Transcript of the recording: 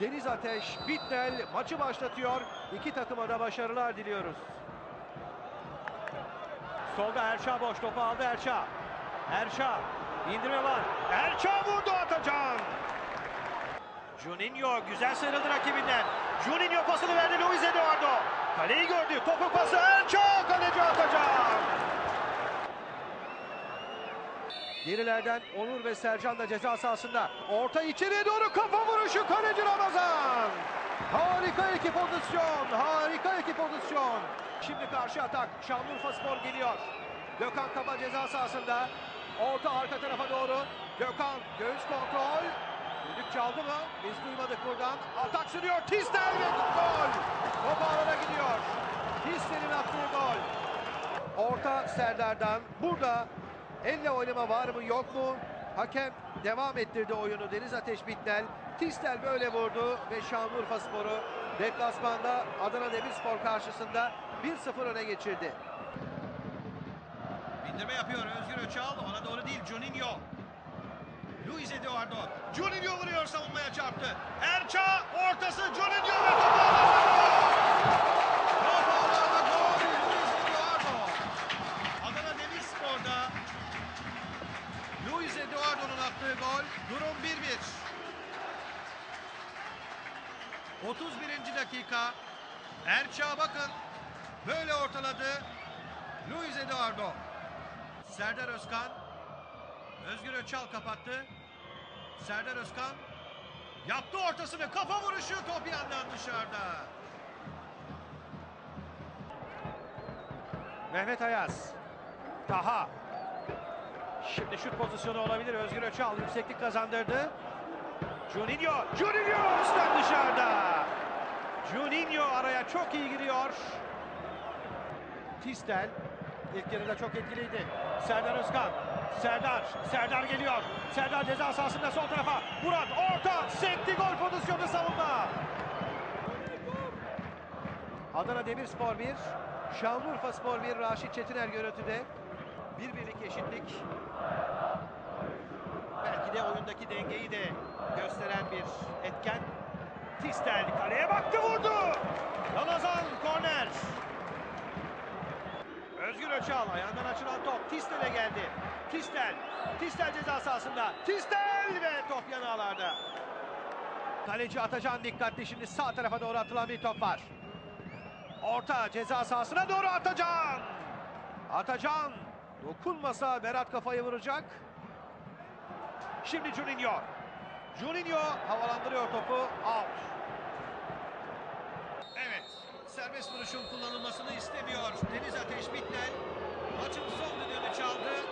Deniz Ateş, Bitnel maçı başlatıyor. İki takıma da başarılar diliyoruz. Solda Erşa boş topu aldı Erşa. Erşa indirme var. Erşa vurdu Atacan. Juninho güzel sıyrıldı rakibinden. Juninho pasını verdi Luis Eduardo. Kaleyi gördü. Topu pası Erşa kaleci Atacan. Gerilerden Onur ve Sercan da ceza sahasında. Orta içeriye doğru kafa vuruşu kaleci Ramazan. Harika iki pozisyon. Harika iki pozisyon. Şimdi karşı atak. Şanlıurfa Spor geliyor. Gökhan Kaba ceza sahasında. Orta arka tarafa doğru. Gökhan göğüs kontrol. Düdük çaldı mı? Biz duymadık buradan. Atak sürüyor. Tistel ve gol. Top ağlara gidiyor. Tistel'in attığı gol. Orta Serdar'dan. Burada elle oynama var mı yok mu? Hakem devam ettirdi oyunu. Deniz Ateş Bitnel. Tistel böyle vurdu ve Şanlıurfa Sporu deplasmanda Adana Demirspor karşısında 1-0 öne geçirdi. Bindirme yapıyor Özgür Öçal. Ona doğru değil Juninho. Luis Eduardo. Juninho vuruyor savunmaya çarptı. Erça 1-1. 31. dakika. Erça bakın. Böyle ortaladı. Luis Eduardo. Serdar Özkan. Özgür Öçal kapattı. Serdar Özkan. Yaptı ortasını. Kafa vuruşu. Top yandan dışarıda. Mehmet Ayaz. Taha. Şimdi şut pozisyonu olabilir. Özgür Öçal yükseklik kazandırdı. Juninho. Juninho üstten dışarıda. Juninho araya çok iyi giriyor. Tistel ilk yarıda çok etkiliydi. Serdar Özkan. Serdar. Serdar geliyor. Serdar ceza sahasında sol tarafa. Murat orta. Sekti gol pozisyonu savunma. Adana Demirspor 1, Şanlıurfa Spor 1, Raşit Çetiner görüntüde. Bir birlik eşitlik. Belki de oyundaki dengeyi de gösteren bir etken. Tistel kaleye baktı vurdu. Ramazan korner. Özgür Öçal ayağından açılan top Tistel'e geldi. Tistel, Tistel ceza sahasında. Tistel ve top yanağlarda. Kaleci Atacan dikkatli şimdi sağ tarafa doğru atılan bir top var. Orta ceza sahasına doğru Atacan. Atacan dokunmasa Berat kafayı vuracak. Şimdi Juninho. Juninho havalandırıyor topu. Out. Evet. Serbest vuruşun kullanılmasını istemiyor. Deniz Ateş Bitnel. Maçın son düdüğünü çaldı.